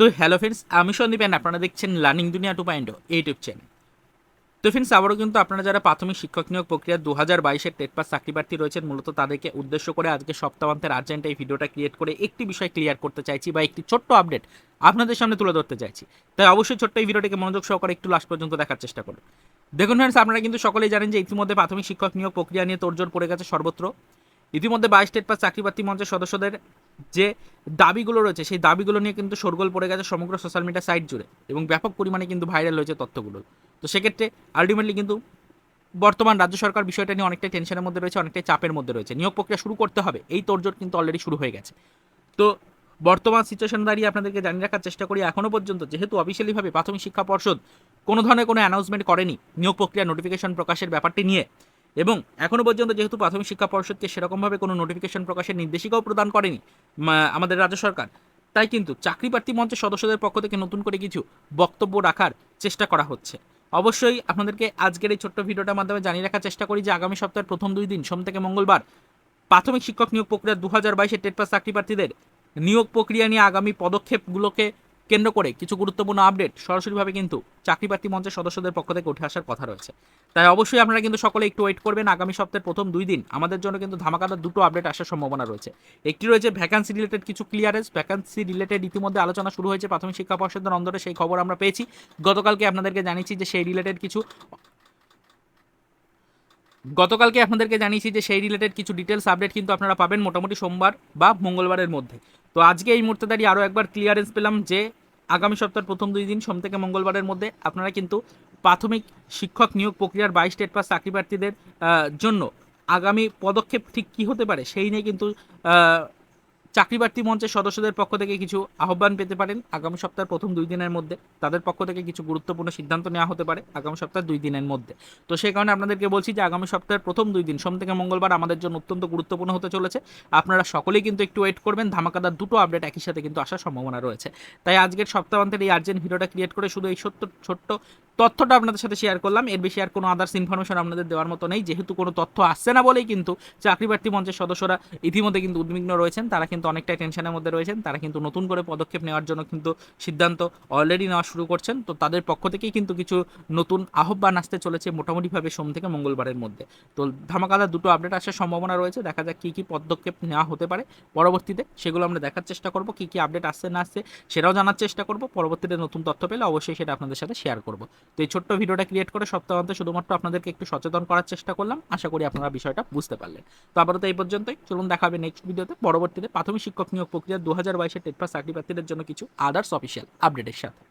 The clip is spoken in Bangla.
তো হ্যালো ফ্রেন্ডস আমি সন্দীপ and আপনারা দেখছেন learning Duniya two point YouTube channel তো ফ্রেন্ডস আবারও কিন্তু আপনারা যারা প্রাথমিক শিক্ষক নিয়োগ প্রক্রিয়া দু হাজার বাইশের টেট পাস চাকরি প্রার্থী রয়েছেন, মূলত তাদেরকে উদ্দেশ্য করে আজকে সপ্তাহান্তের আর্জেন্ট এই ভিডিওটা ক্রিয়েট করে একটি বিষয় ক্লিয়ার করতে চাইছি বা একটি ছোট্ট আপডেট আপনাদের সামনে তুলে ধরতে চাইছি। তাই অবশ্যই ছোট্ট এই ভিডিওটিকে মনোযোগ সহকারে একটু লাস্ট পর্যন্ত দেখার চেষ্টা করুন। দেখুন ফ্রেন্ডস আপনারা কিন্তু সকলেই জানেন যে ইতিমধ্যে প্রাথমিক শিক্ষক নিয়োগ প্রক্রিয়া নিয়ে তোড়জোড় পড়ে গেছে সর্বত্র। ইতিমধ্যে বাইশ স্টেট পাস চাকরি প্রার্থী মঞ্চের সদস্যদের যে দাবিগুলো রয়েছে, সেই দাবিগুলো নিয়ে কিন্তু শোরগোল পড়ে গেছে সমগ্র সোশ্যাল মিডিয়া সাইট জুড়ে এবং ব্যাপক পরিমাণে কিন্তু ভাইরাল হয়েছে তথ্যগুলো। তো সেক্ষেত্রে আলটিমেটলি কিন্তু বর্তমান রাজ্য সরকার বিষয়টা নিয়ে অনেকটাই টেনশনের মধ্যে রয়েছে, অনেকটাই চাপের মধ্যে রয়েছে। নিয়োগ প্রক্রিয়া শুরু করতে হবে, এই তোড়জোড় কিন্তু অলরেডি শুরু হয়ে গেছে। তো বর্তমান সিচুয়েশন দাঁড়িয়ে আপনাদেরকে জানিয়ে রাখার চেষ্টা করি এখনও পর্যন্ত যেহেতু অফিসিয়ালিভাবে প্রাথমিক শিক্ষা পর্ষদ কোনো ধরনের কোনো অ্যানাউন্সমেন্ট করেনি নিয়োগ প্রক্রিয়া নোটিফিকেশন প্রকাশের ব্যাপারটি নিয়ে এবং এখনও পর্যন্ত যেহেতু প্রাথমিক শিক্ষা পর্ষদকে সেরকমভাবে কোনো নোটিফিকেশন প্রকাশের নির্দেশিকাও প্রদান করেনি আমাদের রাজ্য সরকার। তাই কিন্তু চাকরি প্রার্থী মঞ্চের সদস্যদের পক্ষ থেকে নতুন করে কিছু বক্তব্য রাখার চেষ্টা করা হচ্ছে। অবশ্যই আপনাদেরকে আজকের এই ছোট্ট ভিডিওটার মাধ্যমে জানিয়ে রাখার চেষ্টা করি যে আগামী সপ্তাহের প্রথম দুই দিন, সোম থেকে মঙ্গলবার, প্রাথমিক শিক্ষক নিয়োগ প্রক্রিয়া দু হাজার বাইশের টেট পাস চাকরি প্রার্থীদের নিয়োগ প্রক্রিয়া নিয়ে আগামী পদক্ষেপগুলোকে কেন্দ্র করে কিছু গুরুত্বপূর্ণ আপডেট সরাসরিভাবে কিন্তু চাকরি প্রার্থী মঞ্চের সদস্যদের পক্ষ থেকে উঠে আসার কথা রয়েছে। তাই অবশ্যই আপনারা কিন্তু সকলে একটু ওয়েট করবেন। আগামী সপ্তাহের প্রথম দুই দিন আমাদের জন্য কিন্তু ধামাকাদার দুটো আপডেট আসার সম্ভাবনা রয়েছে। একটি রয়েছে ভ্যাকান্সি রিলেটেড কিছু ক্লিয়ারেন্স ভ্যাকান্সি রিলেটেড ইতিমধ্যে আলোচনা শুরু হয়েছে প্রাথমিক শিক্ষা পর্ষদের অন্দরে। সেই খবর আমরা পেয়েছি। গতকালকে আপনাদেরকে জানিয়েছি যে সেই রিলেটেড কিছু গতকালকে আপনাদেরকে জানিয়েছি যে সেই রিলেটেড কিছু ডিটেলস আপডেট কিন্তু আপনারা পাবেন মোটামুটি সোমবার বা মঙ্গলবারের মধ্যে। তো আজকে এই মুহূর্তে দাঁড়িয়ে আরও একবার ক্লিয়ারেন্স পেলাম যে আগামী সপ্তাহের প্রথম দুই দিন, সোম থেকে মঙ্গলবারের মধ্যে আপনারা কিন্তু প্রাথমিক শিক্ষক নিয়োগ প্রক্রিয়ার বাইশ স্টেট পাস চাকরি প্রার্থীদের জন্য আগামী পদক্ষেপ ঠিক কী হতে পারে সেই নিয়ে কিন্তু চাকরি মঞ্চের সদস্যদের পক্ষ থেকে কিছু আহ্বান পেতে পারেন আগামী সপ্তাহের প্রথম দুই দিনের মধ্যে। তাদের পক্ষ থেকে কিছু গুরুত্বপূর্ণ সিদ্ধান্ত নেওয়া হতে পারে আগামী সপ্তাহের দুই দিনের মধ্যে। তো সেই কারণে আপনাদেরকে বলছি যে আগামী সপ্তাহের প্রথম দুই দিন সোম থেকে মঙ্গলবার আমাদের জন্য অত্যন্ত গুরুত্বপূর্ণ হতে চলেছে। আপনারা সকলেই কিন্তু একটু ওয়েট করবেন, ধামাকাদার দুটো আপডেট একই সাথে কিন্তু আসার সম্ভাবনা রয়েছে। তাই আজকের সপ্তাহান্তের এই আর্জেন্ট ভিডিওটা ক্রিয়েট করে শুধু এই সত্য ছোট্ট তথ্যটা আপনাদের সাথে শেয়ার করলাম। এর বেশি আর কোনো আদার্স ইনফরমেশন আপনাদের দেওয়ার মতো নেই। যেহেতু কোনো তথ্য আসছে না বলেই কিন্তু চাকরি মঞ্চের সদস্যরা ইতিমধ্যে কিন্তু উদ্বিগ্ন রয়েছেন, তারা কিন্তু অনেকটাই টেনশনের মধ্যে রয়েছেন। তারা কিন্তু নতুন করে পদক্ষেপ নেওয়ার জন্য কিন্তু সিদ্ধান্ত অলরেডি নেওয়া শুরু করছেন। তো তাদের পক্ষ থেকেই কিন্তু কিছু নতুন আহ্বান আসতে চলেছে মোটামুটিভাবে সোম থেকে মঙ্গলবারের মধ্যে। তো ধামাকাদার দুটো আপডেট আসার সম্ভাবনা রয়েছে। দেখা যাক কী কী পদক্ষেপ নেওয়া হতে পারে। পরবর্তীতে সেগুলো আমরা দেখার চেষ্টা করব, কী কী আপডেট আসছে না আসছে সেটাও জানার চেষ্টা করব। পরবর্তীতে নতুন তথ্য পেলে অবশ্যই সেটা আপনাদের সাথে শেয়ার করব। তো এই ছোট্ট ভিডিওটা ক্রিয়েট করে সপ্তাহান্তে শুধুমাত্র আপনাদেরকে একটু সচেতন করার চেষ্টা করলাম। আশা করি আপনারা বিষয়টা বুঝতে পারলেন। তো আপাতত এই পর্যন্তই। চলুন দেখাবে নেক্সট ভিডিওতে পরবর্তীতে প্রাথমিক শিক্ষক নিয়োগ প্রক্রিয়া দু হাজার বাইশের টেট পাস চাকরি প্রার্থীদের জন্য কিছু আদার্স অফিসিয়াল আপডেটের সাথে।